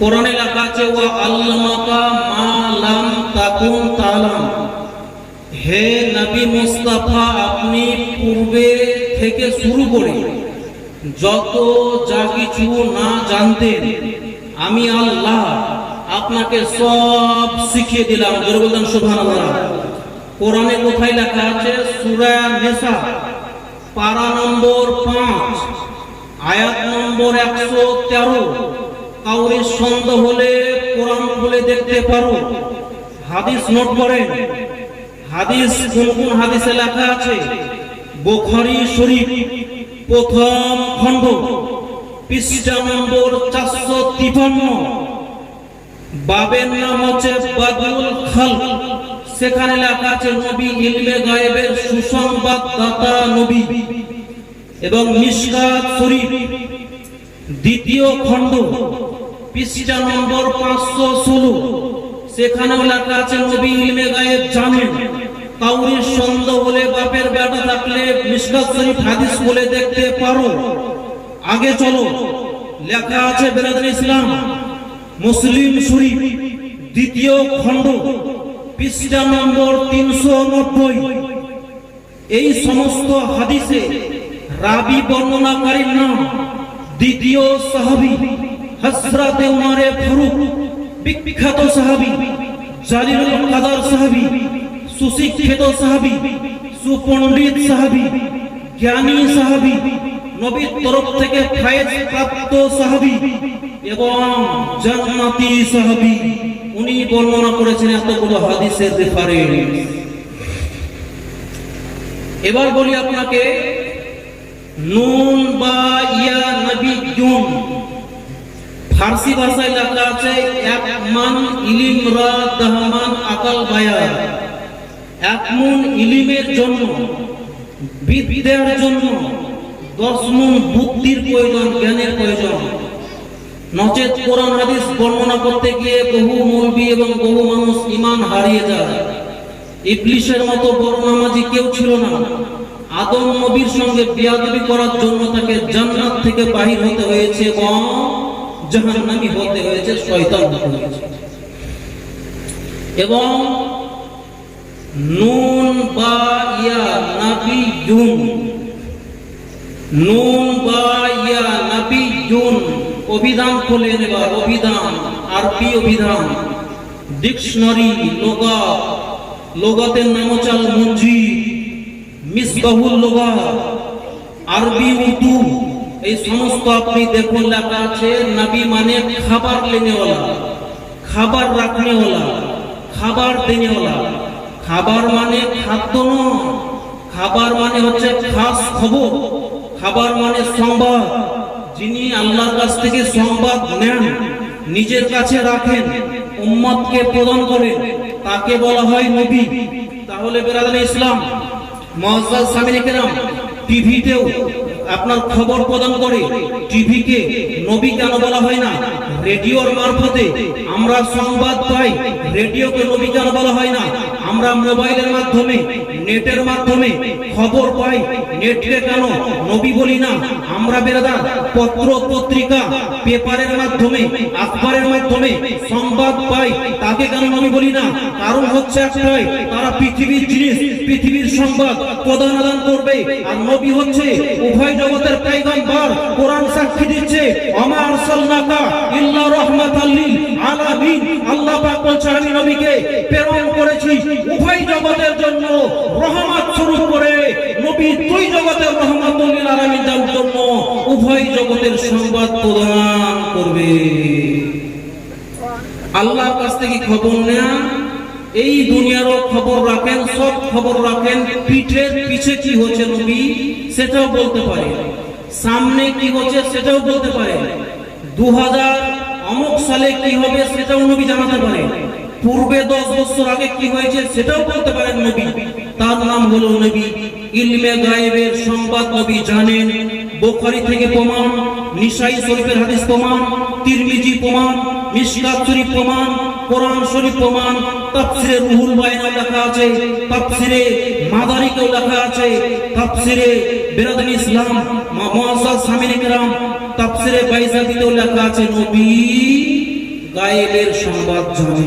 কোরআনে লেখা আছে, ওয়া আল্লামাকা মা লাম তাকুন তালাম। হে নবী মুস্তাফা, আপনি পূর্বে থেকে শুরু করে যত যা কিছু না জানতেন, আমি আল্লাহ আপনাকে সব শিখিয়ে দিলাম। জোরে বলতাম সুবহানাল্লাহ। কোরআনে কোথায় লেখা আছে? সুরা নিসা, পারা নম্বর পাঁচ, আয়াত নম্বর 113 কাউরে সন্দেহ হলে কোরআন খুলে দেখতে পারো। হাদিস নোট করেন। হাদিস কোন কোন হাদিসে লেখা আছে? বোখারি শরীফ, প্রথম খণ্ড, পৃষ্ঠা নম্বর চারশো তিপান্ন। বাবের নাম হচ্ছে বাদুল খাল সেখানে লেখা আছে, নবী ইলমে গায়েবের সুসংবাদ দাতা নবী। এবং মিশকাত শরীফ, দ্বিতীয় খণ্ড পৃষ্ঠা নম্বর পাঁচশো ষোলো। সেখানেও লেখা আছে, নবী ইলমে গায়েব জানেন। কাউরির সন্দেহ হলে বাপের বেটা থাকলে শরীফ হাদিস বলে দেখতে পারো। আগে চলো। লেখা আছে বেরাদুল ইসলাম, মুসলিম শরীফ, দ্বিতীয় খণ্ড পৃষ্ঠা নম্বর তিনশো নব্বই। এই সমস্ত হাদিসে রাবি বর্ণনাকারীর নাম, দ্বিতীয় সাহাবী। হযরতে উমরে ফারুক, বিখ্যাত সাহাবী, জালিলুল কাদার সাহাবী, সুশিক্ষিত সাহাবী, সুপণ্ডিত সাহাবী, জ্ঞানী সাহাবী, নবীর তরফ থেকে ফায়েজ প্রাপ্ত সাহাবী এবং জান্নাতি সাহাবী। উনি বর্ণনা করেছেন এতগুলো হাদিসের রেফারেন্স এবার বলি আপনাকে, নুন বা ইয়া নবী জুন ফার্সি ভাষায় লেখা আছে এক মান ইলিম রা দাহমান আকাল বায়া এক মন ইলিমের জন্য বিদ্যার জন্য দশ মন বুদ্ধির প্রয়োজন, জ্ঞানের প্রয়োজন। নচেত কোরআন, হাদিস বর্ণনা করতে গিয়ে বহু মৌলবি এবং বহু মানুষ ইমান হারিয়ে যায়। ইবলিশের মতো বড় নামাজি কেউ ছিল না। আদম নবীর সঙ্গে বিয়াদবি করার জন্য তাকে জান্নাত থেকে বাহির হতে হয়েছে, এবং জাহান্নামী হতে হয়েছে শয়তান হয়েছে। এবং নুন বা ইয়া নাবি জুন নুন বা ইয়া নাবি জুন অভিধান খোলেন এবার অভিধান, আরবি অভিধান, ডিকশনারি, লোগা লোগাতের নাম হচ্ছে আল মুঞ্জি, মিসবাহুল লোগা, আরবি উর্দু এই সমস্ত আপনি দেখুন লেখা আছে, নবী মানে খাবার লেনেওয়ালা, খাবার রাখনেওয়ালা, খাবার দেনেওয়ালা। খাবার মানে খাদ্য নয়, খাবার মানে হচ্ছে খাস খবর, খাবার মানে সংবাদ যিনি আল্লাহর কাছ থেকে সংবাদ নেন, নিজের কাছে রাখেন, উম্মতকে প্রদান করেন, তাকে বলা হয় নবী। তাহলে বেরাদান ইসলাম সামিনে কেরাম, টিভিতেও আপনার খবর প্রদান করে টিভিকে নবী কেন বলা হয় না? রেডিওর মারফতে আমরা সংবাদ পাই, রেডিওকে নবী কেন বলা হয় না? আমরা মোবাইলের মাধ্যমে নেটের মাধ্যমে খবর পাই, নেটকে কেন? নবী বলি না, আমরা বেরাদার, পত্র পত্রিকা, পেপারের মাধ্যমে, আখবারের মাধ্যমে সংবাদ পাই, তাকে কেন নবী বলি না? কারণ হচ্ছে একটাই, তারা পৃথিবীর জিনিস, পৃথিবীর সংবাদ প্রদান আদান করবে, আর নবী হচ্ছে উভয় জগতের পয়গম্বর, কোরআন সাক্ষী দিচ্ছে আমার আরসালনাকা ইল্লা রাহমাতাল লিল আলামিন। আল্লাহ পাক বলছে আমি নবীকে প্রেরণ করেছি, উভয় জগতের জন্য রহমত স্বরূপ করে নবী দুই জগতের রহমাতুল লিল আলামিন জন্য উভয় জগতের সংবাদ প্রদান করবে। আল্লাহর কাছ থেকে খবর নেয়া, এই দুনিয়ারও খবর রাখেন, সব খবর রাখেন, পিঠের পিছে কি হচ্ছে নবী সেটাও বলতে পারে। সামনে কি হচ্ছে সেটাও বলতে পারে। দু হাজার অমুক সালে কি হবে সেটাও নবী জানাতে পারে। পূর্বে দশ বছর আগে কি হয়েছে সেটাও বলতে পারেন নবী। তার নাম হলো নবী। ইলমে গায়েবের সংবাদ নবী জানেন। বোখারি থেকে প্রমাণ, নিসাই শরীফের হাদিস প্রমাণ, তিরমিজি প্রমাণ মিশকাত শরীফ প্রমাণ, কোরআন শরীফ প্রমাণ, তাফসিরে রুহুল বায়ানে লেখা আছে, তাফসিরে মাদারিকেও লেখা আছে, তাফসিরে বেরাদান ইসলাম মুআজ্জাজ সামিনে কেরাম, তাফসিরে বাইজাতিতেও লেখা আছে, নবী গায়েবের সংবাদ জানে